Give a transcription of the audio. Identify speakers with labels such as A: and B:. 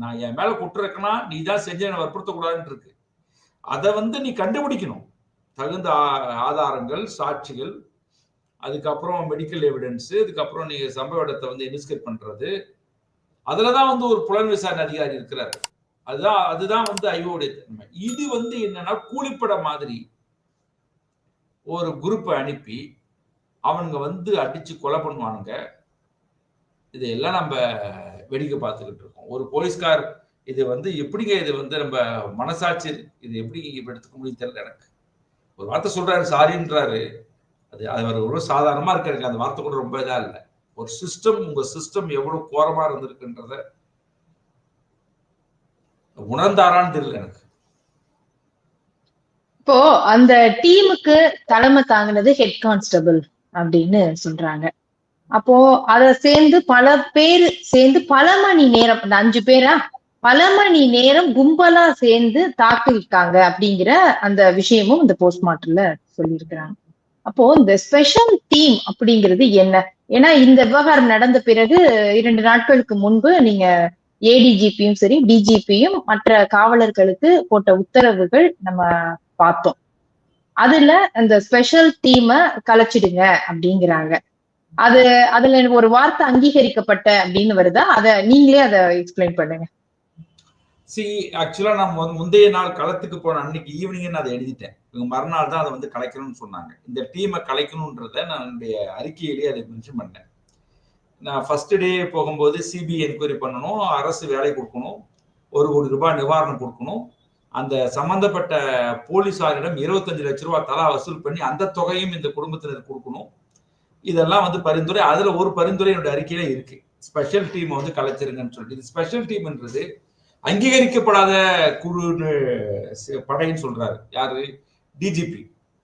A: நான் என் மேல குற்றம் இருக்குன்னா நீ தான் செஞ்ச என்னை வற்புறுத்தக்கூடாதுன்னு இருக்கு அதை வந்து நீ கண்டுபிடிக்கணும். தகுந்த ஆதாரங்கள் சாட்சிகள் அதுக்கப்புறம் மெடிக்கல் எவிடன்ஸ் இதுக்கப்புறம் நீங்க சம்பவ இடத்தை வந்து இன்வெஸ்டிகேட் பண்றது. தான் வந்து ஒரு புலன் விசாரணை அதிகாரி இருக்கிறார். அதுதான் அதுதான் வந்து ஐயோடைய தன்மை. இது வந்து என்னன்னா கூலிப்பட மாதிரி ஒரு குரூப்பை அனுப்பி அவனுங்க வந்து அடிச்சு கொலை பண்ணுவானுங்க. இதையெல்லாம் நம்ம வேடிக்கை பார்த்துக்கிட்டு இருக்கோம். ஒரு போலீஸ்கார் இது வந்து எப்படிங்க இது வந்து நம்ம மனசாட்சி இது எப்படி இப்ப எடுத்துக்க முடியும் தெரியல எனக்கு. ஒரு வார்த்தை சொல்றாரு சாரின்றாரு. அது அது ஒரு ரொம்ப சாதாரணமா இருக்கு எனக்கு அந்த வார்த்தை கூட ரொம்ப இதா இல்லை. ஒரு சிஸ்டம் உங்க சிஸ்டம் எவ்வளவு கோரமா இருந்திருக்குன்றத உணர்ந்தாரான்னு தெரியல எனக்கு.
B: இப்போ அந்த டீமுக்கு தலைமை தாங்கினது ஹெட் கான்ஸ்டபிள் அப்படின்னு சொல்றாங்க. அப்போ அத சேர்ந்து பல பேர் சேர்ந்து பல மணி நேரம் அந்த அஞ்சு பேரா? பல மணி நேரம் கும்பலா சேர்ந்து தாக்கிருக்காங்க அப்படிங்கிற அந்த விஷயமும் இந்த போஸ்ட்மார்ட்டம்ல சொல்லியிருக்கிறாங்க. அப்போ இந்த ஸ்பெஷல் டீம் அப்படிங்கிறது என்ன? ஏன்னா இந்த விவகாரம் நடந்த பிறகு இரண்டு நாட்களுக்கு முன்பு நீங்க ஏடிஜிபியும் சரி டிஜிபியும் மற்ற காவலர்களுக்கு போட்ட உத்தரவுகள் நம்ம பார்த்தோம். அதுல அந்த ஸ்பெஷல் டீமை கலைச்சிடுங்க அப்படிங்கிறாங்க. அது அதுல ஒரு வார்த்தை அங்கீகரிக்கப்பட்ட அப்படின்னு வருதா? அத நீங்களே அதை எக்ஸ்பிளைன் பண்ணுங்க.
A: சி ஆக்சுவலா நான் முந்தைய நாள் களத்துக்கு போன அன்னைக்கு ஈவினிங் நான் அதை எழுதிட்டேன். இவங்க மறுநாள் தான் அதை வந்து கலைக்கணும்னு சொன்னாங்க. இந்த டீமை கலைக்கணுன்றத நான் என்னுடைய அறிக்கையிலேயே அதை மென்ஷன் பண்ணேன். நான் ஃபர்ஸ்ட் டே போகும்போது சிபிஐ என்கொயரி பண்ணணும் அரசு வேலை கொடுக்கணும் ஒரு கோடி ரூபாய் நிவாரணம் கொடுக்கணும். அந்த சம்பந்தப்பட்ட போலீசாரிடம் இருபத்தஞ்சு லட்ச ரூபாய் தலா வசூல் பண்ணி அந்த தொகையும் இந்த குடும்பத்தினர் கொடுக்கணும். இதெல்லாம் வந்து பரிந்துரை அதுல ஒரு பரிந்துரை என்னுடைய அறிக்கையில இருக்கு. ஸ்பெஷல் டீம் வந்து கலைச்சிருங்கன்னு சொல்லிட்டு. இது ஸ்பெஷல் டீம்ன்றது அங்கீகரிக்கப்படாத குழுன்னு படைன்னு சொல்றாரு. யாரு? டிஜிபி